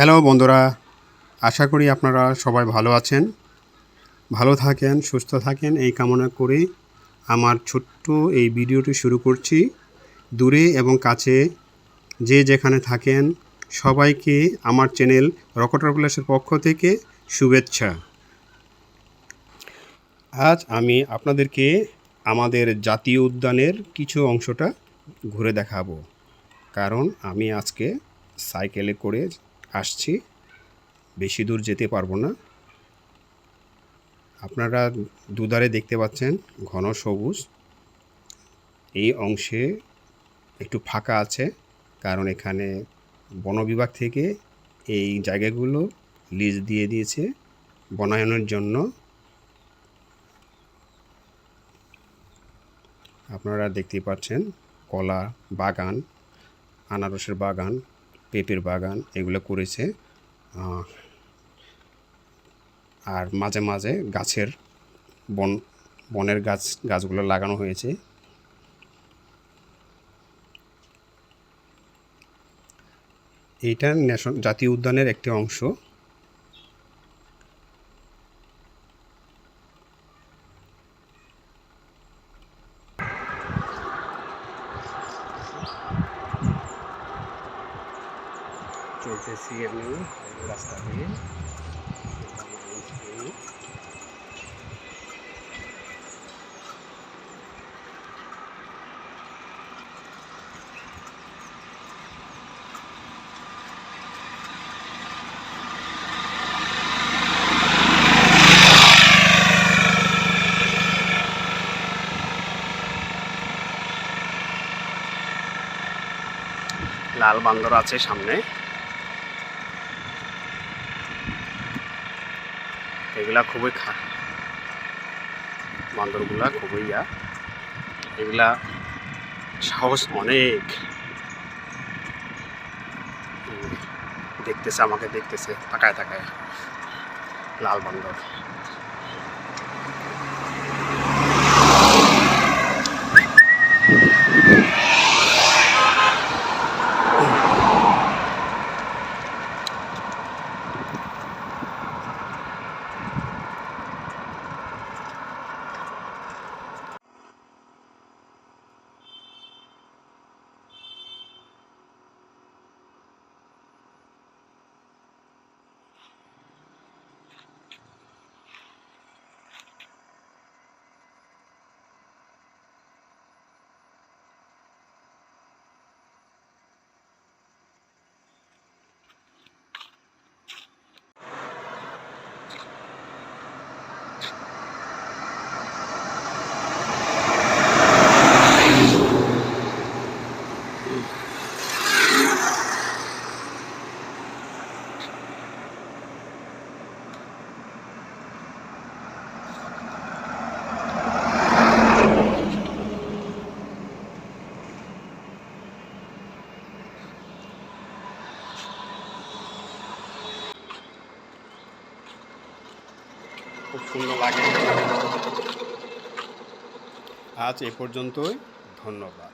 Hello বন্ধুরা, আশা করি আপনারা সবাই ভালো আছেন। ভালো থাকেন, সুস্থ থাকেন, এই কামনা করে আমার ছোট্ট এই ভিডিওটি শুরু করছি। দূরে এবং কাছে যে যেখানে থাকেন, সবাইকে আমার চ্যানেল রকটার প্লাসের পক্ষ থেকে শুভেচ্ছা। আজ আমি আপনাদেরকে আমাদের জাতীয় উদ্যানের কিছু অংশটা ঘুরে দেখাবো। কারণ আমি আজকে সাইকেলে করে আসছি। বেশি দূর যেতে পারব না। আপনারা দুধারে দেখতে পাচ্ছেন ঘন সবুজ। এই অংশে একটু ফাঁকা আছে, কারণ এখানে বন বিভাগ থেকে এই জায়গাগুলো লিজ দিয়ে দিয়েছে বনায়নের জন্য। আপনারা দেখতে পাচ্ছেন কলা বাগান, আনারসের বাগান পেঁপের বাগান, এগুলো করেছে। আর মাঝে মাঝে গাছের বন, বনের গাছ, গাছগুলো লাগানো হয়েছে। এইটা ন্যাশন, জাতীয় উদ্যানের একটি অংশ। চলতেছি আমি রাস্তা দিয়ে। লাল বান্দর আছে সামনে। এগুলা খুবই খা বান্দরগুলা খুবই ইয়া। এগুলা সাহস অনেক। দেখতেছে, আমাকে দেখতেছে, তাকায় তাকায়। লাল বান্দর। খুব সুন্দর লাগে। আজ এ পর্যন্তই ধন্যবাদ।